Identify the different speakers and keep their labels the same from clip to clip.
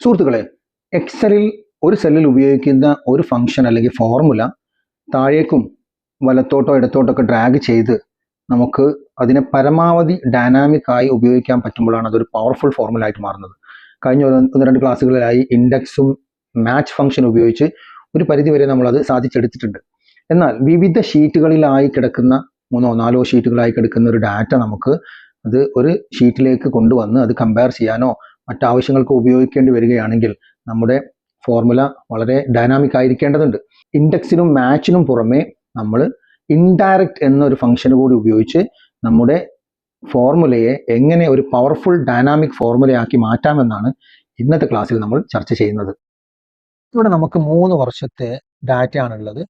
Speaker 1: സുഹൃത്തുക്കളെ എക്സലിൽ ഒരു സെല്ലിൽ ഉപയോഗിക്കുന്ന ഒരു ഫംഗ്ഷൻ അല്ലെങ്കിൽ ഫോർമുല താഴേക്കും വലത്തോട്ടോ ഇടത്തോട്ടോ ഒക്കെ ഡ്രാഗ് ചെയ്ത് നമുക്ക് അതിനെ പരമാവധി ഡൈനാമിക് ആയി ഉപയോഗിക്കാൻ പറ്റുമ്പോഴാണ് അതൊരു പവർഫുൾ ഫോർമുല ആയിട്ട് മാറുന്നത്. കഴിഞ്ഞ ഒന്ന് രണ്ട് ക്ലാസ്സുകളിലായി ഇൻഡെക്സും മാച്ച് ഫംഗ്ഷൻ ഉപയോഗിച്ച് ഒരു പരിധിവരെ നമ്മളത് സാധിച്ചെടുത്തിട്ടുണ്ട്. എന്നാൽ വിവിധ ഷീറ്റുകളിലായി കിടക്കുന്ന മൂന്നോ നാലോ ഷീറ്റുകളായി കിടക്കുന്ന ഒരു ഡാറ്റ നമുക്ക് അത് ഒരു ഷീറ്റിലേക്ക് കൊണ്ടുവന്ന് അത് കമ്പയർ ചെയ്യാനോ മറ്റാവശ്യങ്ങൾക്ക് ഉപയോഗിക്കേണ്ടി വരികയാണെങ്കിൽ നമ്മുടെ ഫോർമുല വളരെ ഡൈനാമിക് ആയിരിക്കേണ്ടതുണ്ട്. ഇൻഡെക്സിനും മാച്ചിനും പുറമേ നമ്മൾ ഇൻഡയറക്റ്റ് എന്നൊരു ഫംഗ്ഷൻ കൂടി ഉപയോഗിച്ച് നമ്മുടെ ഫോർമുലയെ എങ്ങനെ ഒരു പവർഫുൾ ഡൈനാമിക് ഫോർമുലയാക്കി മാറ്റാമെന്നാണ് ഇന്നത്തെ ക്ലാസ്സിൽ നമ്മൾ ചർച്ച ചെയ്യുന്നത്. ഇവിടെ നമുക്ക് മൂന്ന് വർഷത്തെ ഡാറ്റ ഡാറ്റയാണുള്ളത്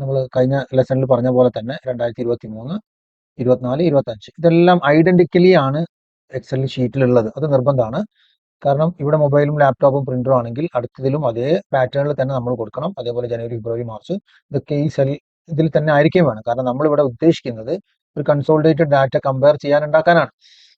Speaker 1: നമ്മൾ കഴിഞ്ഞ ലെസണിൽ പറഞ്ഞ പോലെ തന്നെ രണ്ടായിരത്തി ഇരുപത്തി മൂന്ന് ഇരുപത്തിനാല് ഇരുപത്തഞ്ച് ഇതെല്ലാം ഐഡന്റിക്കലി ആണ് എക്സൽ ഷീറ്റിലുള്ളത് അത് നിർബന്ധമാണ് കാരണം ഇവിടെ മൊബൈലും ലാപ്ടോപ്പും പ്രിന്ററും ആണെങ്കിൽ അടുത്തതിലും അതേ പാറ്റേണിൽ തന്നെ നമ്മൾ കൊടുക്കണം. അതേപോലെ ജനുവരി ഫെബ്രുവരി മാർച്ച് ഇതൊക്കെ ഈ സെൽ ഇതിൽ തന്നെ ആയിരിക്കുകയും വേണം. കാരണം നമ്മൾ ഇവിടെ ഉദ്ദേശിക്കുന്നത് ഒരു കൺസോൾട്ടേറ്റഡ് ഡാറ്റ കമ്പയർ ചെയ്യാൻ ഉണ്ടാക്കാനാണ്.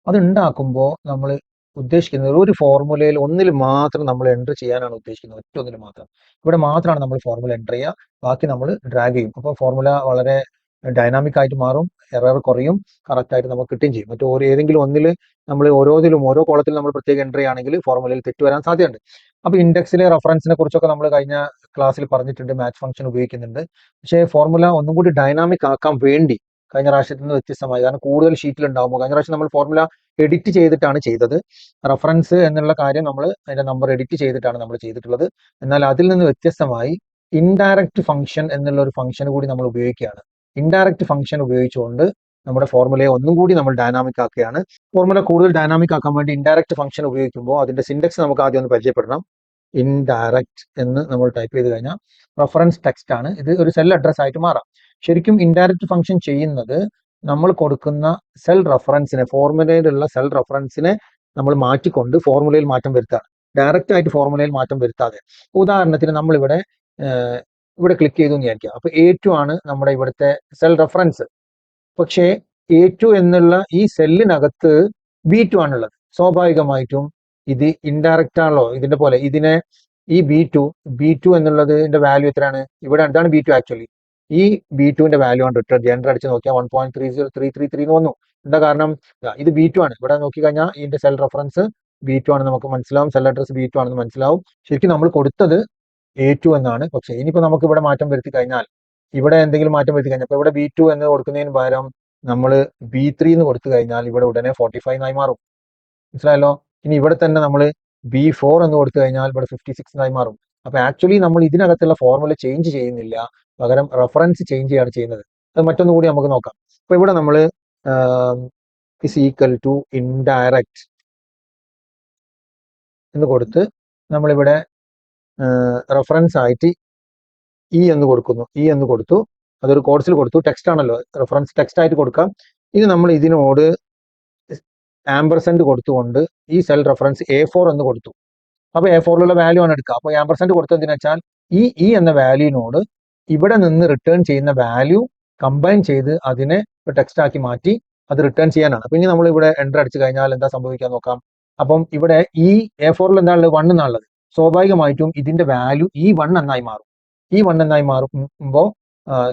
Speaker 1: അത് ഉണ്ടാക്കുമ്പോൾ നമ്മൾ ഉദ്ദേശിക്കുന്നത് ഒരു ഫോർമുലയിൽ ഒന്നിൽ മാത്രം നമ്മൾ എന്റർ ചെയ്യാനാണ് ഉദ്ദേശിക്കുന്നത്. ഒറ്റ ഒന്നിൽ മാത്രം. ഇവിടെ മാത്രമാണ് നമ്മൾ ഫോർമുല എന്റർ ചെയ്യുക. ബാക്കി നമ്മൾ ഡ്രാഗ് ചെയ്യും. അപ്പോൾ ഫോർമുല വളരെ ഡൈനാമിക് ആയിട്ട് മാറും എറർ കുറയും കറക്റ്റ് ആയിട്ട് നമുക്ക് കിട്ടുകയും ചെയ്യും. മറ്റു ഓരോ ഏതെങ്കിലും ഒന്നിൽ നമ്മൾ ഓരോതിലും ഓരോ കോളത്തിലും നമ്മൾ പ്രത്യേക എൻട്രി ആണെങ്കിൽ ഫോർമുലയിൽ തെറ്റ് വരാൻ സാധ്യതയുണ്ട്. അപ്പോൾ ഇൻഡെക്സിലെ റെഫറൻസിനെ കുറിച്ചൊക്കെ നമ്മൾ കഴിഞ്ഞ ക്ലാസ്സിൽ പറഞ്ഞിട്ടുണ്ട് മാച്ച് ഫംഗ്ഷൻ ഉപയോഗിക്കുന്നുണ്ട്. പക്ഷേ ഫോർമുല ഒന്നും കൂടി ഡൈനാമിക് ആക്കാൻ വേണ്ടി കഴിഞ്ഞ പ്രാവശ്യത്തിൽ നിന്ന് വ്യത്യസ്തമായി. കാരണം കൂടുതൽ ഷീറ്റിൽ ഉണ്ടാകുമ്പോൾ കഴിഞ്ഞ പ്രാവശ്യം നമ്മൾ ഫോർമുല എഡിറ്റ് ചെയ്തിട്ടാണ് ചെയ്തത്. റെഫറൻസ് എന്നുള്ള കാര്യം നമ്മൾ അതിന്റെ നമ്പർ എഡിറ്റ് ചെയ്തിട്ടാണ് നമ്മൾ ചെയ്തിട്ടുള്ളത്. എന്നാൽ അതിൽ നിന്ന് വ്യത്യസ്തമായി ഇൻഡയറക്റ്റ് ഫംഗ്ഷൻ എന്നുള്ള ഒരു ഫംഗ്ഷൻ കൂടി നമ്മൾ ഉപയോഗിക്കുകയാണ്. ഇൻഡയറക്റ്റ് ഫംഗ്ഷൻ ഉപയോഗിച്ചുകൊണ്ട് നമ്മുടെ ഫോർമുലയെ ഒന്നും കൂടി നമ്മൾ ഡൈനാമിക് ആക്കുകയാണ്. ഫോർമുല കൂടുതൽ ഡൈനാമിക് ആക്കാൻ വേണ്ടി ഇൻഡയറക്റ്റ് ഫംഗ്ഷൻ ഉപയോഗിക്കുമ്പോൾ അതിന്റെ സിൻഡെക്സ് നമുക്ക് ആദ്യം ഒന്ന് പരിചയപ്പെടണം. ഇൻഡയറക്റ്റ് എന്ന് നമ്മൾ ടൈപ്പ് ചെയ്ത് കഴിഞ്ഞാൽ റഫറൻസ് ടെക്സ്റ്റ് ആണ്. ഇത് ഒരു സെൽ അഡ്രസ് ആയിട്ട് മാറാം. ശരിക്കും ഇൻഡയറക്റ്റ് ഫംഗ്ഷൻ ചെയ്യുന്നത് നമ്മൾ കൊടുക്കുന്ന സെൽ റഫറൻസിനെ ഫോർമുലയിലുള്ള സെൽ റഫറൻസിനെ നമ്മൾ മാറ്റിക്കൊണ്ട് ഫോർമുലയിൽ മാറ്റം വരുത്താണ് ഡയറക്റ്റ് ആയിട്ട് ഫോർമുലയിൽ മാറ്റം വരുത്താതെ. ഉദാഹരണത്തിന് നമ്മൾ ഇവിടെ ക്ലിക്ക് ചെയ്തു എന്ന് വിചാരിക്കുക. അപ്പൊ എ ടു ആണ് നമ്മുടെ ഇവിടുത്തെ സെൽ റെഫറൻസ് പക്ഷേ എ ടു എന്നുള്ള ഈ സെല്ലിനകത്ത് ബി ടു ആണുള്ളത്. സ്വാഭാവികമായിട്ടും ഇത് ഇൻഡയറക്റ്റ് ആണല്ലോ. ഇതിന്റെ പോലെ ഇതിനെ ഈ ബി ടു ബി ടു എന്നുള്ളതിന്റെ വാല്യൂ എത്രയാണ്? ഇവിടെ എന്താണ് ബി ടു ആക്ച്വലി ഈ ബി ടുവിന്റെ വാല്യൂ ആണ് റിട്ടേൺ ജനറൽ അടിച്ച് നോക്കിയാൽ one point three zero three three three എന്ന് വന്നു. എന്താ കാരണം? ഇത് ബി ടു ആണ്. ഇവിടെ നോക്കി കഴിഞ്ഞാൽ ഇതിന്റെ സെൽ റെഫറൻസ് ബി ടു ആണ് നമുക്ക് മനസ്സിലാവും. സെൽ അഡ്രസ് ബി ടു ആണെന്ന് മനസ്സിലാവും. ശരിക്കും നമ്മൾ കൊടുത്തത് എ ടു എന്നാണ്. പക്ഷെ ഇനിയിപ്പോൾ നമുക്ക് ഇവിടെ മാറ്റം വരുത്തി കഴിഞ്ഞാൽ ഇവിടെ എന്തെങ്കിലും മാറ്റം വരുത്തി കഴിഞ്ഞാൽ ഇവിടെ ബി ടു എന്ന് കൊടുക്കുന്നതിന് പകരം നമ്മൾ ബി ത്രീ എന്ന് കൊടുത്തു കഴിഞ്ഞാൽ ഇവിടെ ഉടനെ ഫോർട്ടി ഫൈവ് ആയി മാറും. മനസ്സിലായല്ലോ? ഇനി ഇവിടെ തന്നെ നമ്മൾ ബി ഫോർ എന്ന് കൊടുത്തു കഴിഞ്ഞാൽ ഇവിടെ ഫിഫ്റ്റി സിക്സ് ആയി മാറും. അപ്പൊ ആക്ച്വലി നമ്മൾ ഇതിനകത്തുള്ള ഫോർമുല ചേഞ്ച് ചെയ്യുന്നില്ല. പകരം റെഫറൻസ് ചേഞ്ച് ചെയ്യാണ് ചെയ്യുന്നത്. അത് മറ്റൊന്നും കൂടി നമുക്ക് നോക്കാം. അപ്പൊ ഇവിടെ നമ്മൾ ഇസ് ഈക്വൽ ടു ഇൻഡയറക്റ്റ് എന്ന് കൊടുത്ത് നമ്മളിവിടെ റെഫറൻസ് ആയിട്ട് ഇ എന്ന് കൊടുക്കുന്നു. ഇ എന്ന് കൊടുത്തു. അതൊരു കോഴ്സിൽ കൊടുത്തു. ടെക്സ്റ്റ് ആണല്ലോ. റെഫറൻസ് ടെക്സ്റ്റ് ആയിട്ട് കൊടുക്കാം. ഇനി നമ്മൾ ഇതിനോട് ആംബർസെന്റ് കൊടുത്തുകൊണ്ട് ഈ സെൽ റെഫറൻസ് എ ഫോർ എന്ന് കൊടുത്തു. അപ്പോൾ എ ഫോറിലുള്ള വാല്യൂ ആണ് എടുക്കുക. അപ്പോൾ ആംബർസെന്റ് കൊടുത്ത എന്തിനാ വെച്ചാൽ ഈ ഇ എന്ന വാല്യൂവിനോട് ഇവിടെ നിന്ന് റിട്ടേൺ ചെയ്യുന്ന വാല്യൂ കമ്പൈൻ ചെയ്ത് അതിനെ ടെക്സ്റ്റ് ആക്കി മാറ്റി അത് റിട്ടേൺ ചെയ്യാനാണ്. അപ്പൊ ഇനി നമ്മൾ ഇവിടെ എന്റർ അടിച്ചു കഴിഞ്ഞാൽ എന്താ സംഭവിക്കാൻ നോക്കാം. അപ്പം ഇവിടെ ഈ എ ഫോറിൽ എന്താണുള്ളത്? വൺ എന്നാണുള്ളത്. സ്വാഭാവികമായിട്ടും ഇതിന്റെ വാല്യൂ ഈ വൺ എന്നായി മാറും. ഈ വൺ എന്നായി മാറുമ്പോൾ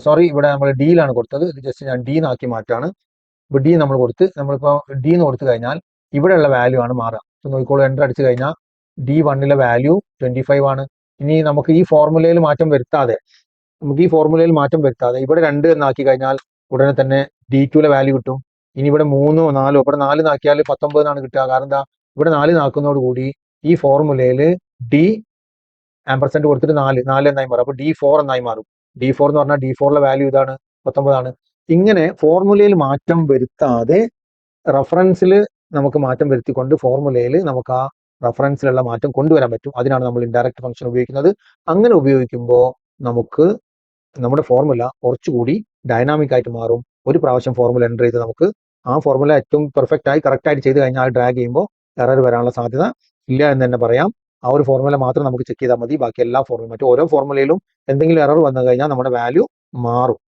Speaker 1: സോറി ഇവിടെ നമ്മൾ ഡിയിലാണ് കൊടുത്തത്. ഇത് ജസ്റ്റ് ഞാൻ ഡി എന്നാക്കി മാറ്റാണ്. ഇപ്പൊ ഡി നമ്മൾ കൊടുത്ത് നമ്മളിപ്പോൾ ഡി എന്ന് കൊടുത്തു കഴിഞ്ഞാൽ ഇവിടെയുള്ള വാല്യൂ ആണ് മാറുക. നോക്കിക്കോളൂ എന്റർ അടിച്ചു കഴിഞ്ഞാൽ ഡി വണ്ണിലെ വാല്യൂ ട്വന്റി ഫൈവ് ആണ്. ഇനി നമുക്ക് ഈ ഫോർമുലയിൽ മാറ്റം വരുത്താതെ നമുക്ക് ഈ ഫോർമുലയിൽ മാറ്റം വരുത്താതെ ഇവിടെ രണ്ട് എന്നാക്കി കഴിഞ്ഞാൽ ഉടനെ തന്നെ ഡി ടുവിലെ വാല്യൂ കിട്ടും. ഇനി ഇവിടെ മൂന്നോ നാലോ ഇവിടെ നാല് നാക്കിയാൽ പത്തൊമ്പതിനാണ് കിട്ടുക. കാരണം എന്താ? ഇവിടെ നാല് നാക്കുന്നതോടുകൂടി ഈ ഫോർമുലയിൽ ഡി ആംപർസെന്റ് കൊടുത്തിട്ട് നാല് നാല് എന്നായി മാറും. അപ്പൊ ഡി ഫോർ എന്നായി മാറും. ഡി ഫോർ എന്ന് പറഞ്ഞാൽ ഡി ഫോറിലെ വാല്യൂ ഇതാണ്. പത്തൊമ്പതാണ്. ഇങ്ങനെ ഫോർമുലയിൽ മാറ്റം വരുത്താതെ റഫറൻസിൽ നമുക്ക് മാറ്റം വരുത്തിക്കൊണ്ട് ഫോർമുലയിൽ നമുക്ക് ആ റഫറൻസിലുള്ള മാറ്റം കൊണ്ടുവരാൻ പറ്റും. അതിനാണ് നമ്മൾ ഇൻഡയറക്റ്റ് ഫംഗ്ഷൻ ഉപയോഗിക്കുന്നത്. അങ്ങനെ ഉപയോഗിക്കുമ്പോൾ നമുക്ക് നമ്മുടെ ഫോർമുല കുറച്ചുകൂടി ഡൈനാമിക് ആയിട്ട് മാറും. ഒരു പ്രാവശ്യം ഫോർമുല എന്റർ ചെയ്ത് നമുക്ക് ആ ഫോർമുല ഏറ്റവും പെർഫെക്റ്റ് ആയി കറക്റ്റ് ആയിട്ട് ചെയ്ത് കഴിഞ്ഞാൽ ഡ്രാഗ് ചെയ്യുമ്പോൾ എറർ വരാനുള്ള സാധ്യത ഇല്ല എന്ന് തന്നെ പറയാം. ആ ഒരു ഫോർമുല മാത്രം നമുക്ക് ചെക്ക് ചെയ്താൽ മതി. ബാക്കി എല്ലാ ഫോർമുല മറ്റു ഓരോ ഫോർമുലയിലും എന്തെങ്കിലും എറർ വന്നു കഴിഞ്ഞാൽ നമ്മുടെ വാല്യൂ മാറും.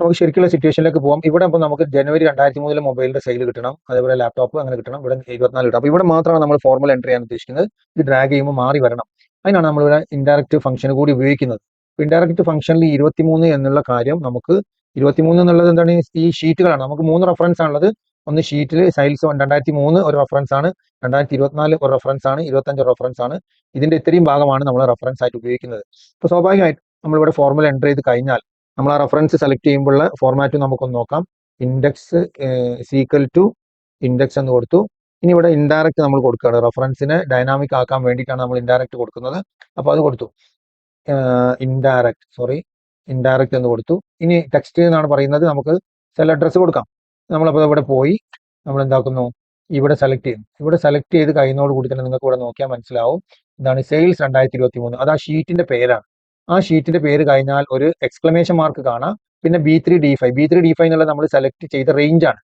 Speaker 1: നമുക്ക് ശരിക്കുള്ള സിറ്റുവേഷനിലേക്ക് പോകാം ഇവിടെ ഇപ്പോൾ നമുക്ക് ജനുവരി രണ്ടായിരത്തി മൂന്നിലെ മൊബൈലിന്റെ സെയിൽ കിട്ടണം. അതേപോലെ ലാപ്ടോപ്പ് അങ്ങനെ കിട്ടണം. ഇവിടെ ഇരുപത്തിനാല് കിട്ടണം അപ്പോൾ ഇവിടെ മാത്രമാണ് നമ്മൾ ഫോർമുല എൻട്രി ചെയ്യാൻ ഉദ്ദേശിക്കുന്നത്. ഇത് ഡ്രാഗ് ചെയ്യുമ്പോൾ മാറി വരണം. അതിനാണ് നമ്മളിവിടെ ഇൻഡയറക്റ്റ് ഫംഗ്ഷൻ കൂടി ഉപയോഗിക്കുന്നത്. ഇൻഡയറക്റ്റ് ഫംഗ്ഷനിൽ ഇരുപത്തിമൂന്ന് എന്നുള്ള കാര്യം നമുക്ക് ഇരുപത്തിമൂന്ന് എന്നുള്ളത് എന്താണ്? ഈ ഷീറ്റുകളാണ് നമുക്ക് മൂന്ന് റെഫറൻസ് ആണുള്ളത്. ഒന്ന് ഷീറ്റിൽ സൈൽസ് രണ്ടായിരത്തി മൂന്ന് ഒരു റെഫറൻസ് ആണ്. രണ്ടായിരത്തി ഇരുപത്തിനാല് ഒരു റെഫറൻസ് ആണ്. ഇരുപത്തഞ്ച് റെഫറൻസ് ആണ്. ഇതിന്റെ ഇത്രയും ഭാഗമാണ് നമ്മൾ റെഫറൻസ് ആയിട്ട് ഉപയോഗിക്കുന്നത്. അപ്പോൾ സ്വാഭാവികമായിട്ട് നമ്മളിവിടെ ഫോർമുല എന്റർ ചെയ്ത് കഴിഞ്ഞാൽ നമ്മൾ ആ റെഫറൻസ് സെലക്ട് ചെയ്യുമ്പോഴുള്ള ഫോർമാറ്റും നമുക്കൊന്ന് നോക്കാം. ഇൻഡെക്സ് സീക്വൽ ടു ഇൻഡെക്സ് എന്ന് കൊടുത്തു. ഇനി ഇവിടെ ഇൻഡയറക്റ്റ് നമ്മൾ കൊടുക്കുകയാണ്. റെഫറൻസിനെ ഡൈനാമിക് ആക്കാൻ വേണ്ടിയിട്ടാണ് നമ്മൾ ഇൻഡയറക്റ്റ് കൊടുക്കുന്നത്. അപ്പോൾ അത് കൊടുത്തു. ഇൻഡയറക്റ്റ് സോറി ഇൻഡയറക്റ്റ് എന്ന് കൊടുത്തു. ഇനി ടെക്സ്റ്റ് എന്നാണ് പറയുന്നത്. നമുക്ക് സെൽ അഡ്രസ് കൊടുക്കാം. നമ്മളപ്പോൾ ഇവിടെ പോയി നമ്മൾ എന്താക്കുന്നു ഇവിടെ സെലക്ട് ചെയ്യും ഇവിടെ സെലക്ട് ചെയ്ത് കഴിയുന്നതോട് കൂടി തന്നെ നിങ്ങൾക്ക് ഇവിടെ നോക്കിയാൽ മനസ്സിലാവും. എന്താണ് സെയിൽസ് രണ്ടായിരത്തി ഇരുപത്തി മൂന്ന് അത് ആ ഷീറ്റിന്റെ പേരാണ്. ആ ഷീറ്റിന്റെ പേര് കഴിഞ്ഞാൽ ഒരു എക്സ്ക്ലമേഷൻ മാർക്ക് കാണാം. പിന്നെ B three D five B three D five എന്നുള്ളത് നമ്മൾ സെലക്ട് ചെയ്ത റേഞ്ച് ആണ്.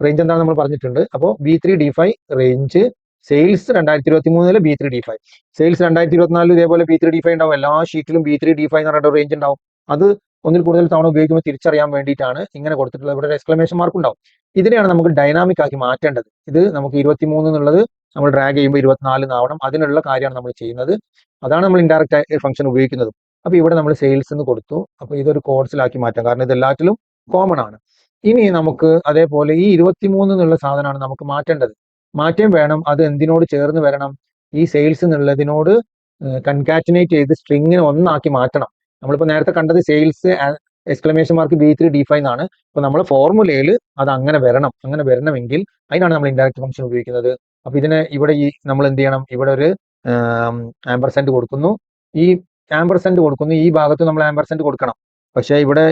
Speaker 1: റേഞ്ച് എന്താണ് നമ്മൾ പറഞ്ഞിട്ടുണ്ട്. അപ്പോൾ B three D five range sales രണ്ടായിരത്തി ഇരുപത്തി മൂന്നിൽ B three D five sales രണ്ടായിരത്തി ഇരുപത്തിനാലിൽ ഇതേപോലെ ബി ത്രീ ഡി ഫൈവ് ഉണ്ടാവും. എല്ലാ ഷീറ്റിലും ബി ത്രീ ഡി ഫൈവ് എന്ന് പറഞ്ഞിട്ട് റേഞ്ച് ഉണ്ടാവും. അത് ഒന്നിൽ കൂടുതൽ തവണ ഉപയോഗിക്കുമ്പോൾ തിരിച്ചറിയാൻ വേണ്ടിയിട്ടാണ് ഇങ്ങനെ കൊടുത്തിട്ടുള്ളത്. ഇവിടെ എക്സ്ക്ലമേഷൻ മാർക്ക് ഉണ്ടാവും. ഇതിനെയാണ് നമുക്ക് ഡൈനാമിക് ആക്കി മാറ്റേണ്ടത്. ഇത് നമുക്ക് ഇരുപത്തിമൂന്ന് എന്നുള്ളത് നമ്മൾ ഡ്രാഗ് ചെയ്യുമ്പോൾ ഇരുപത്തിനാല് ആവണം അതിനുള്ള കാര്യമാണ് നമ്മൾ ചെയ്യുന്നത്. അതാണ് നമ്മൾ ഇൻഡയറക്റ്റ് ഫംഗ്ഷൻ ഉപയോഗിക്കുന്നത്. അപ്പോൾ ഇവിടെ നമ്മൾ സെയിൽസ് എന്ന് കൊടുത്തു. അപ്പോൾ ഇതൊരു കോഴ്സിലാക്കി മാറ്റാം. കാരണം ഇത് എല്ലാറ്റിലും കോമൺ ആണ്. ഇനി നമുക്ക് അതേപോലെ ഈ ഇരുപത്തിമൂന്ന് എന്നുള്ള സാധനമാണ് നമുക്ക് മാറ്റേണ്ടത്. മാറ്റം വേണം. അത് എന്തിനോട് ചേർന്ന് വരണം? ഈ സെയിൽസ് എന്നുള്ളതിനോട് കൺകാറ്റിനേറ്റ് ചെയ്ത് സ്ട്രിങ്ങിനെ ഒന്നാക്കി മാറ്റണം. നമ്മളിപ്പോൾ നേരത്തെ കണ്ടത് sales exclamation mark B three D five എന്നാണ്. അപ്പോൾ നമ്മൾ ഫോർമുലയിൽ അത് അങ്ങനെ വരണം അങ്ങനെ വരണമെങ്കിൽ അതിനാണ് നമ്മൾ ഇൻഡയറക്റ്റ് ഫംഗ്ഷൻ ഉപയോഗിക്കുന്നത്. അപ്പോൾ ഇതിനെ ഇവിടെ ഈ നമ്മൾ എന്ത് ചെയ്യണം? ഇവിടെ ഒരു ആംബർസെന്റ് കൊടുക്കുന്നു. ഈ ആംബർസെന്റ് കൊടുക്കുന്നു. ഈ ഭാഗത്ത് നമ്മൾ ആംബർസെന്റ് കൊടുക്കണം. പക്ഷേ ഇവിടെ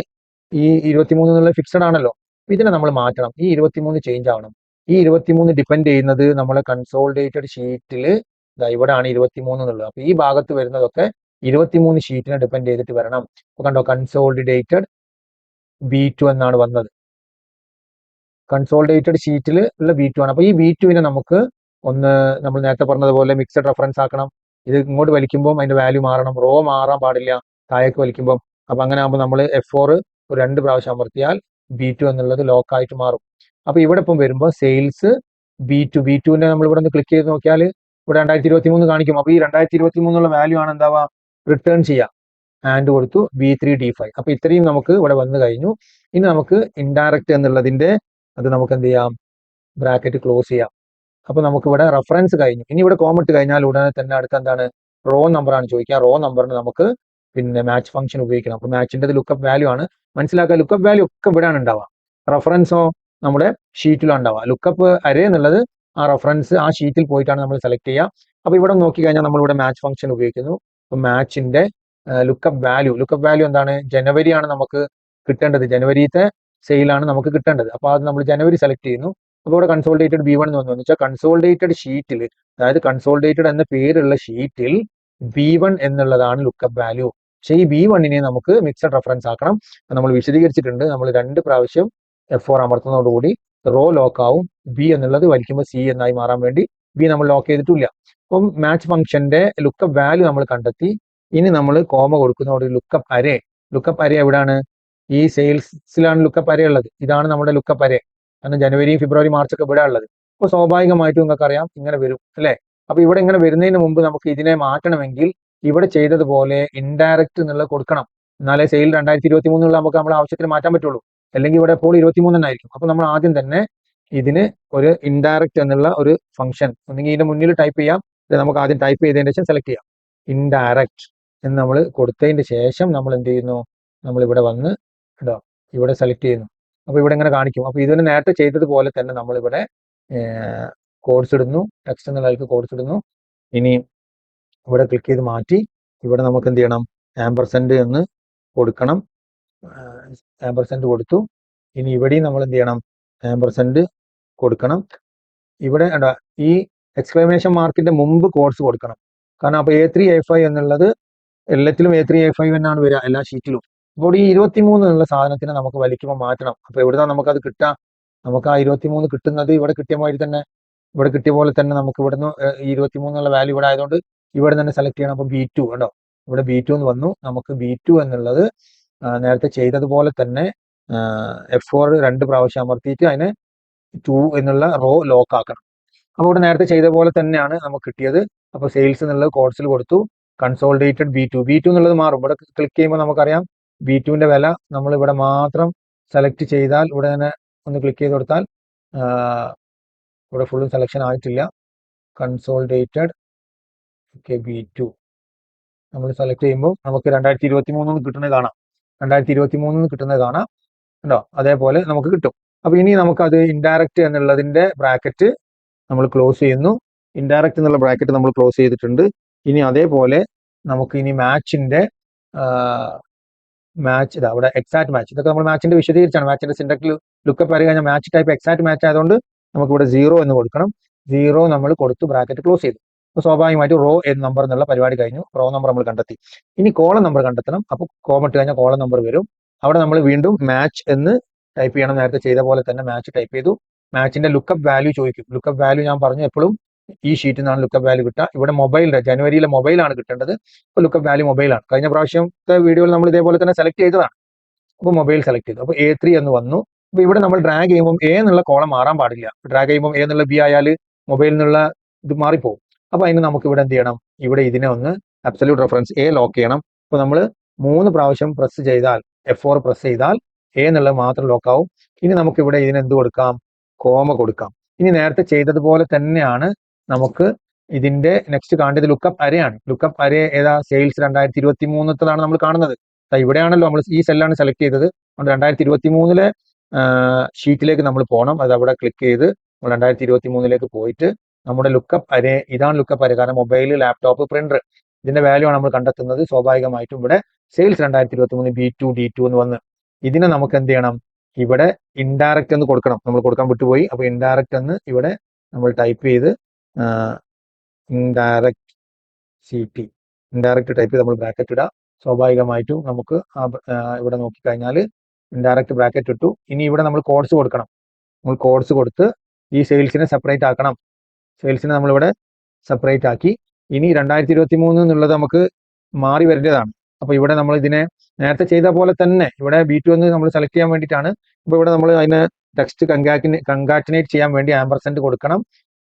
Speaker 1: ഈ ഇരുപത്തിമൂന്ന് എന്നുള്ള ഫിക്സഡ് ആണല്ലോ. ഇതിനെ നമ്മൾ മാറ്റണം. ഈ ഇരുപത്തിമൂന്ന് ചേഞ്ച് ആവണം. ഈ ഇരുപത്തിമൂന്ന് ഡിപ്പെൻഡ് ചെയ്യുന്നത് നമ്മളെ കൺസോൾഡേറ്റഡ് ഷീറ്റിൽ ഇവിടെയാണ് ഇരുപത്തിമൂന്ന് എന്നുള്ളത്. അപ്പോൾ ഈ ഭാഗത്ത് വരുന്നതൊക്കെ ഇരുപത്തിമൂന്ന് ഷീറ്റിനെ ഡിപ്പെൻഡ് ചെയ്തിട്ട് വരണം. അപ്പോൾ കണ്ടോ കൺസോൾഡിഡേറ്റഡ് ബി ടു എന്നാണ് വന്നത്. കൺസോൾഡേറ്റഡ് ഷീറ്റിൽ ഉള്ള ബി ടു ആണ്. അപ്പൊ ഈ ബി ടുവിനെ നമുക്ക് ഒന്ന് നമ്മൾ നേരത്തെ പറഞ്ഞതുപോലെ മിക്സഡ് റെഫറൻസ് ആക്കണം. ഇത് ഇങ്ങോട്ട് വലിക്കുമ്പോൾ അതിന്റെ വാല്യൂ മാറണം. റോ മാറാൻ പാടില്ല. താഴേക്ക് വലിക്കുമ്പോൾ അപ്പൊ അങ്ങനെ ആകുമ്പോൾ നമ്മൾ എഫ് ഒരു രണ്ട് പ്രാവശ്യം അമർത്തിയാൽ ബി ടു എന്നുള്ളത് ലോക്ക് ആയിട്ട് മാറും. അപ്പൊ ഇവിടെ ഇപ്പം വരുമ്പോൾ സെയിൽസ് ബി ടു ബി ടുവിനെ നമ്മൾ ഇവിടെ നിന്ന് ക്ലിക്ക് ചെയ്ത് നോക്കിയാൽ ഇവിടെ രണ്ടായിരത്തി ഇരുപത്തി മൂന്ന് കാണിക്കും. അപ്പൊ ഈ രണ്ടായിരത്തി ഇരുപത്തി മൂന്നുള്ള വാല്യൂ ആണ് എന്താവുക റിട്ടേൺ ചെയ്യാം. ആൻഡ് കൊടുത്തു ബി ത്രീ ഡി ഫൈവ് അപ്പൊ ഇത്രയും നമുക്ക് ഇവിടെ വന്നു കഴിഞ്ഞു. ഇനി നമുക്ക് ഇൻഡയറക്റ്റ് എന്നുള്ളതിന്റെ അത് നമുക്ക് എന്ത് ചെയ്യാം? ബ്രാക്കറ്റ് ക്ലോസ് ചെയ്യാം. അപ്പൊ നമുക്ക് ഇവിടെ റെഫറൻസ് കഴിഞ്ഞു. ഇനി ഇവിടെ കോമിട്ട് കഴിഞ്ഞാൽ ഉടനെ തന്നെ അടുത്ത് എന്താണ്? റോ നമ്പർ ആണ് ചോദിക്കുക. റോ നമ്പറിന് നമുക്ക് പിന്നെ മാച്ച് ഫംഗ്ഷൻ ഉപയോഗിക്കണം. അപ്പൊ മാച്ചിന്റെ ലുക്കപ്പ് വാല്യൂ ആണ്. മനസ്സിലാക്കുക ലുക്കപ്പ് വാല്യൂ ഒക്കെ ഇവിടെയാണ് ഉണ്ടാവുക. റെഫറൻസോ നമ്മുടെ ഷീറ്റിലാണ് ഉണ്ടാവുക. ലുക്കപ്പ് അരേ എന്നുള്ളത് ആ റെഫറൻസ് ആ ഷീറ്റിൽ പോയിട്ടാണ് നമ്മൾ സെലക്ട് ചെയ്യുക. അപ്പൊ ഇവിടെ നോക്കി കഴിഞ്ഞാൽ നമ്മൾ ഇവിടെ മാച്ച് ഫംഗ്ഷൻ ഉപയോഗിക്കുന്നു. മാച്ചിന്റെ ലുക്കപ്പ് വാല്യൂ. ലുക്കപ്പ് വാല്യൂ എന്താണ്? ജനുവരി ആണ് നമുക്ക് കിട്ടേണ്ടത്. ജനുവരിത്തെ സെയിലാണ് നമുക്ക് കിട്ടേണ്ടത്. അപ്പോൾ അത് നമ്മൾ ജനുവരി സെലക്ട് ചെയ്യുന്നു. അപ്പോൾ ഇവിടെ കൺസോൾഡേറ്റഡ് ബി വൺ എന്ന് വന്നു. വെച്ചാൽ കൺസോൾഡേറ്റഡ് ഷീറ്റിൽ അതായത് കൺസോൾഡേറ്റഡ് എന്ന പേരുള്ള ഷീറ്റിൽ ബി വൺ എന്നുള്ളതാണ് ലുക്കപ്പ് വാല്യൂ. പക്ഷേ ഈ ബി വണ്ണിനെ നമുക്ക് മിക്സഡ് റെഫറൻസ് ആക്കണം. നമ്മൾ വിശദീകരിച്ചിട്ടുണ്ട്. നമ്മൾ രണ്ട് പ്രാവശ്യം എഫ് ഫോർ അമർത്തുന്നതോടുകൂടി റോ ലോക്കാവും. ബി എന്നുള്ളത് വലിക്കുമ്പോൾ സി എന്നായി മാറാൻ വേണ്ടി ബി നമ്മൾ ലോക്ക് ചെയ്തിട്ടില്ല. അപ്പം മാച്ച് ഫംഗ്ഷന്റെ ലുക്കപ്പ് വാല്യൂ നമ്മൾ കണ്ടെത്തി. ഇനി നമ്മൾ കോമ കൊടുക്കുന്നതോട് ലുക്കപ്പ് അരേ ലുക്കപ്പ് അരേ എവിടെയാണ് ഈ സെയിൽസിലാണ് ലുക്കപ്പ് അരേ ഉള്ളത്. ഇതാണ് നമ്മുടെ ലുക്കപ്പ് അരേ കാരണം ജനുവരി ഫെബ്രുവരി മാർച്ച് ഒക്കെ ഇവിടെ ഉള്ളത്. അപ്പോൾ സ്വാഭാവികമായിട്ടും നിങ്ങൾക്ക് അറിയാം ഇങ്ങനെ വരും അല്ലേ? അപ്പൊ ഇവിടെ ഇങ്ങനെ വരുന്നതിന് മുമ്പ് നമുക്ക് ഇതിനെ മാറ്റണമെങ്കിൽ ഇവിടെ ചെയ്തതുപോലെ ഇൻഡയറക്റ്റ് എന്നുള്ളത് കൊടുക്കണം. എന്നാലേ സെയിൽ രണ്ടായിരത്തി ഇരുപത്തി മൂന്നുള്ള നമുക്ക് നമ്മുടെ ആവശ്യത്തിന് മാറ്റാൻ പറ്റുള്ളൂ. അല്ലെങ്കിൽ ഇവിടെ ഇപ്പോൾ ഇരുപത്തി മൂന്ന് തന്നെ ആയിരിക്കും അപ്പൊ നമ്മൾ ആദ്യം തന്നെ ഇതിന് ഒരു ഇൻഡയറക്റ്റ് എന്നുള്ള ഒരു ഫംഗ്ഷൻ ഒന്നെങ്കിൽ ഇതിന്റെ മുന്നിൽ ടൈപ്പ് ചെയ്യാം നമുക്ക് ആദ്യം ടൈപ്പ് ചെയ്തതിന് ശേഷം സെലക്ട് ചെയ്യാം. ഇൻഡയറക്റ്റ് എന്ന് നമ്മൾ കൊടുത്തതിന് ശേഷം നമ്മൾ എന്ത് ചെയ്യുന്നു? നമ്മൾ ഇവിടെ വന്ന് കേട്ടോ ഇവിടെ സെലക്ട് ചെയ്യുന്നു. അപ്പോൾ ഇവിടെ ഇങ്ങനെ കാണിക്കും. അപ്പോൾ ഇതിന് നേരത്തെ ചെയ്തതുപോലെ തന്നെ നമ്മൾ ഇവിടെ കോഴ്സ് ഇടുന്നു. ടെക്സ്റ്റ് എന്നുള്ള കോഡ്സ് ഇടുന്നു. ഇനി ഇവിടെ ക്ലിക്ക് ചെയ്ത് മാറ്റി ഇവിടെ നമുക്ക് എന്ത് ചെയ്യണം? ആംബർസെന്റ് എന്ന് കൊടുക്കണം. ആംബർസെന്റ് കൊടുത്തു. ഇനി ഇവിടെയും നമ്മൾ എന്ത് ചെയ്യണം? ആംബർസെന്റ് കൊടുക്കണം. ഇവിടെ ഈ എക്സ്ക്ലമേഷൻ മാർക്കിന്റെ മുമ്പ് കോഡ്സ് കൊടുക്കണം. കാരണം അപ്പോൾ എ ത്രീ എ ഫൈവ് എന്നുള്ളത് എല്ലാത്തിലും എ ത്രീ എ ഫൈവ് എന്നാണ് വരിക എല്ലാ ഷീറ്റിലും അപ്പോൾ ഈ ഇരുപത്തിമൂന്ന് എന്നുള്ള സാധനത്തിനെ നമുക്ക് വലിക്കുമ്പോൾ മാറ്റണം. അപ്പോൾ നമുക്ക് അത് കിട്ടാം? നമുക്ക് ആ ഇരുപത്തിമൂന്ന് കിട്ടുന്നത് ഇവിടെ കിട്ടിയ മാതിരി തന്നെ ഇവിടെ കിട്ടിയ പോലെ തന്നെ നമുക്ക് ഇവിടുന്ന് ഇരുപത്തിമൂന്നുള്ള വാല്യൂ ഇവിടെ ആയതുകൊണ്ട് ഇവിടെ തന്നെ സെലക്ട് ചെയ്യണം. അപ്പോൾ ബി ടു കണ്ടോ? ഇവിടെ ബി ടു എന്ന് വന്നു. നമുക്ക് ബി ടു എന്നുള്ളത് നേരത്തെ ചെയ്തതുപോലെ തന്നെ
Speaker 2: എഫ് ഫോർ രണ്ട് പ്രാവശ്യം അമർത്തിയിട്ട് അതിനെ ടു എന്നുള്ള റോ ലോക്ക് ആക്കണം. അപ്പോൾ ഇവിടെ നേരത്തെ ചെയ്ത പോലെ തന്നെയാണ് നമുക്ക് കിട്ടിയത്. അപ്പോൾ സെയിൽസ് എന്നുള്ളത് കോഡ്സിൽ കൊടുത്തു. Consolidated B two B two എന്നുള്ളത് മാറും. ഇവിടെ ക്ലിക്ക് ചെയ്യുമ്പോൾ നമുക്കറിയാം ബി ടുവിന്റെ വില നമ്മൾ ഇവിടെ മാത്രം സെലക്ട് ചെയ്താൽ ഇവിടെ തന്നെ ഒന്ന് ക്ലിക്ക് ചെയ്ത് കൊടുത്താൽ ഇവിടെ ഫുള്ളും സെലക്ഷൻ ആയിട്ടില്ല. കൺസോൾഡേറ്റഡ് ഓക്കെ ബി ടു നമ്മൾ സെലക്ട് ചെയ്യുമ്പോൾ നമുക്ക് രണ്ടായിരത്തി ഇരുപത്തി മൂന്നിന്ന് കിട്ടുന്നത് കാണാം. രണ്ടായിരത്തി ഇരുപത്തി മൂന്നിന്ന് കിട്ടുന്നത് കാണാം. ഉണ്ടോ അതേപോലെ നമുക്ക് കിട്ടും. അപ്പോൾ ഇനി നമുക്കത് ഇൻഡയറക്റ്റ് എന്നുള്ളതിന്റെ ബ്രാക്കറ്റ് നമ്മൾ ക്ലോസ് ചെയ്യുന്നു. ഇൻഡയറക്റ്റ് എന്നുള്ള ബ്രാക്കറ്റ് നമ്മൾ ക്ലോസ് ചെയ്തിട്ടുണ്ട്. ഇനി അതേപോലെ നമുക്ക് ഇനി മാച്ചിന്റെ മാച്ച് ഇതാ അവിടെ എക്സാക്ട് മാച്ച് ഇതൊക്കെ നമ്മൾ മാച്ചിന്റെ വിശദീകരിച്ചാണ്. മാച്ചിന്റെ സിൻഡക്റ്റിൽ ലുക്കപ്പ് വരെ കഴിഞ്ഞാൽ മാച്ച് ടൈപ്പ് എക്സാക്ട് മാച്ച് ആയതുകൊണ്ട് നമുക്ക് ഇവിടെ സീറോ എന്ന് കൊടുക്കണം. സീറോ നമ്മൾ കൊടുത്ത് ബ്രാക്കറ്റ് ക്ലോസ് ചെയ്തു. അപ്പോൾ സ്വാഭാവികമായിട്ട് റോ എന്ന നമ്പർ എന്നുള്ള പരിപാടി കഴിഞ്ഞു. റോ നമ്പർ നമ്മൾ കണ്ടെത്തി. ഇനി കോളം നമ്പർ കണ്ടെത്തണം. അപ്പോൾ കോമ ഇട്ട് കഴിഞ്ഞാൽ കോളം നമ്പർ വരും. അവിടെ നമ്മൾ വീണ്ടും മാച്ച് എന്ന് ടൈപ്പ് ചെയ്യണം. നേരത്തെ ചെയ്ത പോലെ തന്നെ മാച്ച് ടൈപ്പ് ചെയ്തു. മാച്ചിന്റെ ലുക്കപ്പ് വാല്യൂ ചോദിക്കും. ലുക്കപ്പ് വാല്യൂ ഞാൻ പറഞ്ഞു എപ്പോഴും ഈ ഷീറ്റിൽ നിന്നാണ് ലുക്കപ്പ് വാല്യൂ കിട്ടുക. ഇവിടെ മൊബൈലിന്റെ ജനുവരിയിലെ മൊബൈലാണ് കിട്ടേണ്ടത്. അപ്പോൾ ലുക്കപ്പ് വാല്യൂ മൊബൈലാണ്. കഴിഞ്ഞ പ്രാവശ്യത്തെ വീഡിയോയിൽ നമ്മൾ ഇതേപോലെ തന്നെ സെലക്ട് ചെയ്തതാണ്. അപ്പോൾ മൊബൈൽ സെലക്ട് ചെയ്തു. അപ്പോൾ എ ത്രീ എന്ന് വന്നു. അപ്പോൾ ഇവിടെ നമ്മൾ ഡ്രാഗ് ചെയ്യുമ്പോൾ എ എന്നുള്ള കോളം മാറാൻ പാടില്ല. ഡ്രാഗ് ചെയ്യുമ്പോൾ എ എന്നുള്ള ബി ആയാൽ മൊബൈലിൽ നിന്നുള്ള ഇത് മാറിപ്പോകും അപ്പോൾ അതിന് നമുക്ക് ഇവിടെ എന്ത് ചെയ്യണം? ഇവിടെ ഇതിനെ ഒന്ന് അബ്സല്യൂട്ട് റെഫറൻസ് എ ലോക്ക് ചെയ്യണം. അപ്പോൾ നമ്മൾ മൂന്ന് പ്രാവശ്യം പ്രസ് ചെയ്താൽ എഫ് പ്രസ് ചെയ്താൽ എ എന്നുള്ളത് മാത്രം ലോക്ക് ആവും. ഇനി നമുക്ക് ഇവിടെ ഇതിന് എന്ത് കൊടുക്കാം? കോമ കൊടുക്കാം. ഇനി നേരത്തെ ചെയ്തതുപോലെ തന്നെയാണ് നമുക്ക് ഇതിന്റെ നെക്സ്റ്റ് കാണേണ്ടത് ലുക്കപ്പ് അരയാണ്. ലുക്കപ്പ് അര ഏതാ? സെയിൽസ് രണ്ടായിരത്തി ഇരുപത്തി മൂന്നത്തതാണ് നമ്മൾ കാണുന്നത്. ഇവിടെയാണല്ലോ നമ്മൾ ഈ സെല്ലാണ് സെലക്ട് ചെയ്തത്. അതുകൊണ്ട് രണ്ടായിരത്തി ഇരുപത്തി മൂന്നിലെ ഷീറ്റിലേക്ക് നമ്മൾ പോകണം അത് അവിടെ ക്ലിക്ക് ചെയ്ത് നമ്മൾ രണ്ടായിരത്തി ഇരുപത്തി മൂന്നിലേക്ക് പോയിട്ട് നമ്മുടെ ലുക്കപ്പ് അര ഇതാണ് ലുക്കപ്പ് അര. കാരണം മൊബൈൽ ലാപ്ടോപ്പ് പ്രിന്റർ ഇതിന്റെ വാല്യൂ ആണ് നമ്മൾ കണ്ടെത്തുന്നത്. സ്വാഭാവികമായിട്ടും ഇവിടെ സെയിൽസ് രണ്ടായിരത്തി ഇരുപത്തി മൂന്ന് ബി ടു ഡി ടു എന്ന് വന്ന്. ഇതിനെ നമുക്ക് എന്ത് ചെയ്യണം? ഇവിടെ ഇൻഡയറക്റ്റ് എന്ന് കൊടുക്കണം. നമ്മൾ കൊടുക്കാൻ വിട്ടുപോയി. അപ്പോൾ ഇൻഡയറക്റ്റ് എന്ന് ഇവിടെ നമ്മൾ ടൈപ്പ് ചെയ്ത് indirect C T indirect type ചെയ്ത് നമ്മൾ ബ്രാക്കറ്റ് ഇടാം. സ്വാഭാവികമായിട്ടും നമുക്ക് ഇവിടെ നോക്കിക്കഴിഞ്ഞാൽ ഇൻഡയറക്റ്റ് ബ്രാക്കറ്റ് ഇട്ടു. ഇനി ഇവിടെ നമ്മൾ കോഡ്സ് കൊടുക്കണം. നമ്മൾ കോഡ്സ് കൊടുത്ത് ഈ സെയിൽസിനെ സെപ്പറേറ്റ് ആക്കണം. സെയിൽസിനെ നമ്മളിവിടെ സെപ്പറേറ്റ് ആക്കി. ഇനി രണ്ടായിരത്തി ഇരുപത്തി മൂന്ന് എന്നുള്ളത് നമുക്ക് മാറി വരേണ്ടതാണ്. അപ്പോൾ ഇവിടെ നമ്മൾ ഇതിനെ നേരത്തെ ചെയ്ത പോലെ തന്നെ ഇവിടെ ബി ടു എന്ന് നമ്മൾ സെലക്ട് ചെയ്യാൻ വേണ്ടിയിട്ടാണ്. അപ്പോൾ ഇവിടെ നമ്മൾ അതിനെ ടെക്സ്റ്റ് കങ്കാറ്റിനെ കങ്കാറ്റിനേറ്റ് ചെയ്യാൻ വേണ്ടി ആംബർസെന്റ് കൊടുക്കണം.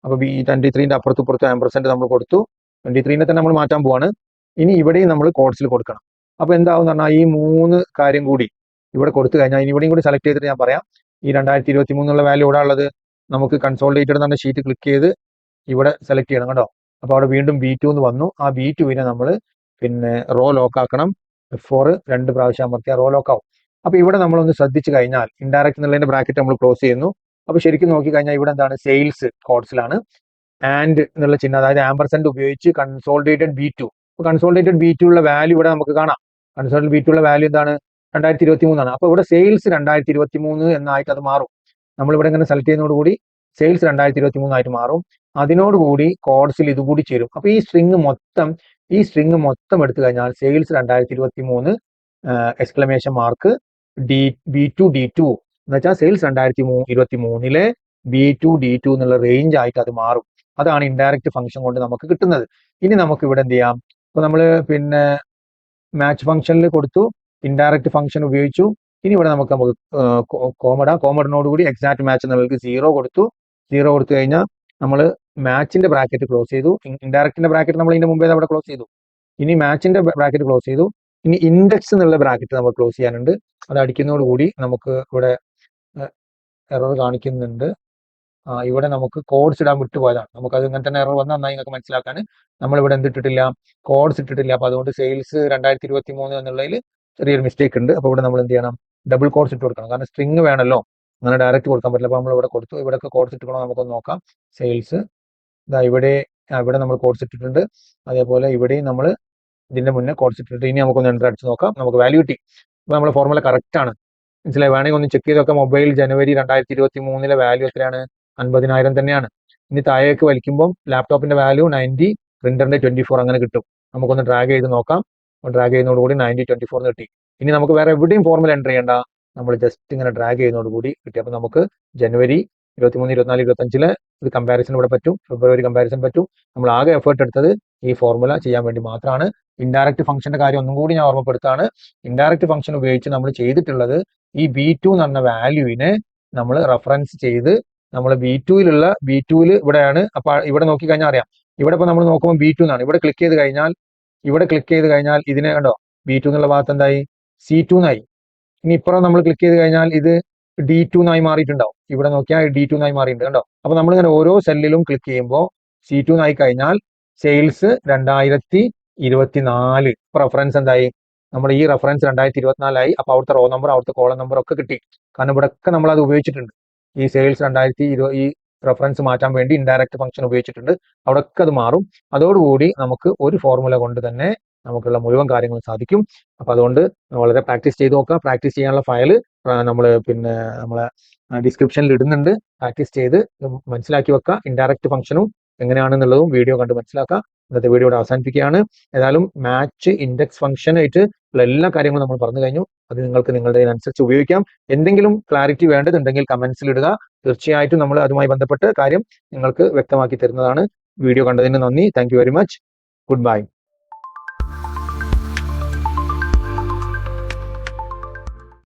Speaker 2: അപ്പോൾ ബി ട്വന്റി ത്രീന്റെ അപ്പുറത്ത് പുറത്ത് ആംബർസെന്റ് നമ്മൾ കൊടുത്തു. ട്വന്റി ത്രീനെ തന്നെ നമ്മൾ മാറ്റാൻ പോവാണ്. ഇനി ഇവിടെയും നമ്മൾ കോഡ്സിൽ കൊടുക്കണം. അപ്പോൾ എന്താവും പറഞ്ഞാൽ ഈ മൂന്ന് കാര്യം കൂടി ഇവിടെ കൊടുത്തു കഴിഞ്ഞാൽ ഇനി ഇവിടെയും കൂടി സെലക്ട് ചെയ്തിട്ട് ഞാൻ പറയാം. ഈ രണ്ടായിരത്തി ഇരുപത്തി മൂന്നുള്ള വാല്യൂ ഇവിടെ ഉള്ളത്? നമുക്ക് കൺസോൾഡേറ്റഡ് എന്ന ഷീറ്റ് ക്ലിക്ക് ചെയ്ത് ഇവിടെ സെലക്ട് ചെയ്യണം കേട്ടോ. അപ്പോൾ അവിടെ വീണ്ടും ബി ടു എന്ന് വന്നു. ആ ബി ടുവിനെ നമ്മൾ പിന്നെ റോ ലോക്ക് ആക്കണം. എഫ് ഫോർ രണ്ട് പ്രാവശ്യം അമർത്തിയാൽ റോ ലോക്ക് ആവും. അപ്പോൾ ഇവിടെ നമ്മളൊന്ന് ശ്രദ്ധിച്ചു കഴിഞ്ഞാൽ ഇൻഡയറക്റ്റ് എന്നുള്ളതിന്റെ ബ്രാക്കറ്റ് നമ്മൾ ക്ലോസ് ചെയ്യുന്നു. അപ്പോൾ ശരിക്കും നോക്കി കഴിഞ്ഞാൽ ഇവിടെ എന്താണ്? സെയിൽസ് കോഡ്സിലാണ് ആൻഡ് എന്നുള്ള ചിഹ്നം അതായത് ആംബർസെന്റ് ഉപയോഗിച്ച് കൺസോൾഡേറ്റഡ് ബി ടു അപ്പോൾ കൺസോൾഡേറ്റഡ് ബി ടു ഉള്ള വാല്യൂ ഇവിടെ നമുക്ക് കാണാം. കൺസോൾട്ടഡ് ബി ടു ഉള്ള വാല്യൂ എന്താണ്? രണ്ടായിരത്തി ഇരുപത്തി മൂന്നാണ് അപ്പോൾ ഇവിടെ സെയിൽസ് രണ്ടായിരത്തി ഇരുപത്തി മൂന്ന് എന്നായിട്ട് അത് മാറും. നമ്മളിവിടെ ഇങ്ങനെ സെലക്ട് ചെയ്യുന്നതോടുകൂടി സെയിൽസ് രണ്ടായിരത്തി ഇരുപത്തി മൂന്നായിട്ട് മാറും. അതിനോടുകൂടി കോഡ്സിൽ ഇതുകൂടി ചേരും. അപ്പോൾ ഈ സ്ട്രിങ് മൊത്തം ഈ സ്ട്രിങ് മൊത്തം എടുത്തു കഴിഞ്ഞാൽ സെയിൽസ് രണ്ടായിരത്തി ഇരുപത്തി മൂന്ന് exclamation mark D B two D two എന്ന് വെച്ചാൽ സെയിൽസ് രണ്ടായിരത്തി മൂ ഇരുപത്തി മൂന്നിലെ ബി ടു ഡി ടു എന്നുള്ള റേഞ്ച് ആയിട്ട് അത് മാറും. അതാണ് ഇൻഡയറക്റ്റ് ഫംഗ്ഷൻ കൊണ്ട് നമുക്ക് കിട്ടുന്നത്. ഇനി നമുക്ക് ഇവിടെ എന്ത് ചെയ്യാം? ഇപ്പൊ നമ്മൾ പിന്നെ മാച്ച് ഫംഗ്ഷനിൽ കൊടുത്തു ഇൻഡയറക്റ്റ് ഫംഗ്ഷൻ ഉപയോഗിച്ചു. ഇനി ഇവിടെ നമുക്ക് നമുക്ക് കോമഡ കോമഡിനോട് കൂടി എക്സാക്ട് മാച്ച് എന്നുള്ളത് സീറോ കൊടുത്തു. സീറോ കൊടുത്തു കഴിഞ്ഞാൽ നമ്മൾ മാച്ചിന്റെ ബ്രാക്കറ്റ് ക്ലോസ് ചെയ്തു. ഇൻഡയറക്റ്റിന്റെ ബ്രാക്കറ്റ് നമ്മൾ ഇതിന്റെ മുമ്പേ അവിടെ ക്ലോസ് ചെയ്തു. ഇനി മാച്ചിന്റെ ബ്രാക്കറ്റ് ക്ലോസ് ചെയ്തു. ഇനി ഇൻഡെക്സ് എന്നുള്ള ബ്രാക്കറ്റ് നമ്മൾ ക്ലോസ് ചെയ്യാനുണ്ട്. അത് അടിക്കുന്നതോട് കൂടി നമുക്ക് ഇവിടെ എറർ കാണിക്കുന്നുണ്ട്. ഇവിടെ നമുക്ക് കോഡ്സ് ഇടാൻ വിട്ടുപോയതാണ്. നമുക്ക് അത് ഇങ്ങനെ തന്നെ എറർ വന്നാൽ നന്നായി നിങ്ങൾക്ക് മനസ്സിലാക്കാൻ. നമ്മൾ ഇവിടെ എന്തിട്ടിട്ടില്ല കോഡ്സ് ഇട്ടിട്ടില്ല. അപ്പോൾ അതുകൊണ്ട് സെയിൽസ് രണ്ടായിരത്തി ഇരുപത്തി മൂന്ന് എന്നുള്ളതിൽ ചെറിയൊരു മിസ്റ്റേക്ക് ഉണ്ട്. അപ്പോൾ ഇവിടെ നമ്മൾ എന്ത് ചെയ്യണം? ഡബിൾ കോഡ്സ് ഇട്ട് കൊടുക്കണം. കാരണം സ്ട്രിങ് വേണല്ലോ. അങ്ങനെ ഡയറക്റ്റ് കൊടുക്കാൻ പറ്റില്ല. അപ്പോൾ നമ്മൾ ഇവിടെ കൊടുത്തു. ഇവിടെയൊക്കെ കോഡ്സ് ഇട്ടുക്കണോ നമുക്കൊന്ന് നോക്കാം. സെയിൽസ് ഇവിടെ ഇവിടെ നമ്മൾ കോഡ്സ് അതേപോലെ ഇവിടെയും നമ്മൾ ഇതിന്റെ മുന്നേ കോഡ്സ് ഇനി നമുക്കൊന്ന് എന്റർ അടിച്ച് നോക്കാം. നമുക്ക് വാല്യൂ കിട്ടി. അപ്പോൾ നമ്മുടെ ഫോർമുല കറക്റ്റ് ആണ്. മനസ്സിലായി? വേണമെങ്കിൽ ഒന്ന് ചെക്ക് ചെയ്തൊക്കെ മൊബൈൽ ജനുവരി രണ്ടായിരത്തി ഇരുപത്തി മൂന്നിലെ വാല്യൂ എത്രയാണ്? അൻപതിനായിരം തന്നെയാണ്. ഇനി താഴേക്ക് വലിക്കുമ്പോൾ ലാപ്ടോപ്പിന്റെ വാല്യൂ നയന്റി പ്രിന്ററിന്റെ ട്വന്റി ഫോർ അങ്ങനെ കിട്ടും. നമുക്കൊന്ന് ഡ്രാഗ് ചെയ്ത് നോക്കാം. ഡ്രാഗ് ചെയ്യുന്നതോടുകൂടി നയന്റി ട്വന്റി ഫോർ കിട്ടി. ഇനി നമുക്ക് വേറെ എവിടെയും ഫോർമുല എന്റർ ചെയ്യേണ്ട. നമ്മൾ ജസ്റ്റ് ഇങ്ങനെ ഡ്രാഗ് ചെയ്യുന്നതോടുകൂടി കിട്ടി. അപ്പോൾ നമുക്ക് ജനുവരി ഇരുപത്തിമൂന്ന് ഇരുപത്തിനാല് ഇരുപത്തഞ്ചിലെ ഇത് കമ്പാരിസൺ ഇവിടെ പറ്റും. ഫെബ്രുവരി കമ്പാരിസൺ പറ്റും. നമ്മൾ ആകെ എഫേർട്ട് എടുത്തത് ഈ ഫോർമുല ചെയ്യാൻ വേണ്ടി മാത്രമാണ്. ഇൻഡയറക്റ്റ് ഫംഗ്ഷന്റെ കാര്യം ഒന്നും കൂടി ഞാൻ ഓർമ്മപ്പെടുത്താണ്. ഇൻഡയറക്റ്റ് ഫംഗ്ഷൻ ഉപയോഗിച്ച് നമ്മൾ ചെയ്തിട്ടുള്ളത് ഈ ബി ടു എന്ന് വാല്യൂവിനെ നമ്മൾ റെഫറൻസ് ചെയ്ത് നമ്മൾ ബി ടുവിലുള്ള ബി ടുവിൽ ഇവിടെയാണ്. അപ്പൊ ഇവിടെ നോക്കി കഴിഞ്ഞാൽ അറിയാം. ഇവിടെ ഇപ്പൊ നമ്മൾ നോക്കുമ്പോൾ ബി ടു എന്നാണ് ഇവിടെ ക്ലിക്ക് ചെയ്ത് കഴിഞ്ഞാൽ ഇവിടെ ക്ലിക്ക് ചെയ്ത് കഴിഞ്ഞാൽ ഇതിനെ കണ്ടോ? ബി ടു എന്നുള്ള ഭാഗത്ത് എന്തായി? സി ടു എന്നായി ഇനി ഇപ്പുറം നമ്മൾ ക്ലിക്ക് ചെയ്ത് കഴിഞ്ഞാൽ ഇത് ഡി ടു എന്നായി മാറിയിട്ടുണ്ടാവും. ഇവിടെ നോക്കിയാൽ ഡി ടു എന്നായി മാറിയിട്ടുണ്ട്. കണ്ടോ? അപ്പൊ നമ്മളിങ്ങനെ ഓരോ സെല്ലിലും ക്ലിക്ക് ചെയ്യുമ്പോൾ സി ടു എന്നായി കഴിഞ്ഞാൽ സെയിൽസ് രണ്ടായിരത്തി ഇരുപത്തിനാല് റെഫറൻസ് എന്തായി? നമ്മൾ ഈ റെഫറൻസ് രണ്ടായിരത്തി ഇരുപത്തിനാലായി അപ്പൊ അവിടുത്തെ റോ നമ്പർ അവിടുത്തെ കോളം നമ്പർ ഒക്കെ കിട്ടി. കാരണം ഇവിടെ ഒക്കെ നമ്മൾ അത് ഉപയോഗിച്ചിട്ടുണ്ട്. ഈ സെയിൽസ് രണ്ടായിരത്തി ഇരുപത് ഈ റെഫറൻസ് മാറ്റാൻ വേണ്ടി ഇൻഡയറക്റ്റ് ഫംഗ്ഷൻ ഉപയോഗിച്ചിട്ടുണ്ട്. അവിടെയൊക്കെ അത് മാറും. അതോടുകൂടി നമുക്ക് ഒരു ഫോർമുല കൊണ്ട് തന്നെ നമുക്കുള്ള മുഴുവൻ കാര്യങ്ങളും സാധിക്കും. അപ്പൊ അതുകൊണ്ട് വളരെ പ്രാക്ടീസ് ചെയ്ത് നോക്കുക. പ്രാക്ടീസ് ചെയ്യാനുള്ള ഫയൽ നമ്മൾ പിന്നെ നമ്മളെ ഡിസ്ക്രിപ്ഷനിൽ ഇടുന്നുണ്ട്. പ്രാക്ടീസ് ചെയ്ത് മനസ്സിലാക്കി വെക്കുക ഇൻഡയറക്റ്റ് ഫംഗ്ഷനും എങ്ങനെയാണെന്നുള്ളതും വീഡിയോ കണ്ട് മനസ്സിലാക്കുക ഇന്നത്തെ വീഡിയോ ഇവിടെ അവസാനിപ്പിക്കുകയാണ്. ഏതായാലും മാച്ച് ഇൻഡെക്സ് ഫംഗ്ഷൻ ആയിട്ട് ഉള്ള എല്ലാ കാര്യങ്ങളും നമ്മൾ പറഞ്ഞു കഴിഞ്ഞു. അത് നിങ്ങൾക്ക് നിങ്ങളുടെ അനുസരിച്ച് ഉപയോഗിക്കാം. എന്തെങ്കിലും ക്ലാരിറ്റി വേണ്ടതുണ്ടെങ്കിൽ കമന്റ്സിൽ ഇടുക. തീർച്ചയായിട്ടും നമ്മൾ അതുമായി ബന്ധപ്പെട്ട് കാര്യം നിങ്ങൾക്ക് വ്യക്തമാക്കി തരുന്നതാണ്. വീഡിയോ കണ്ടതിന് നന്ദി. Thank very much good bye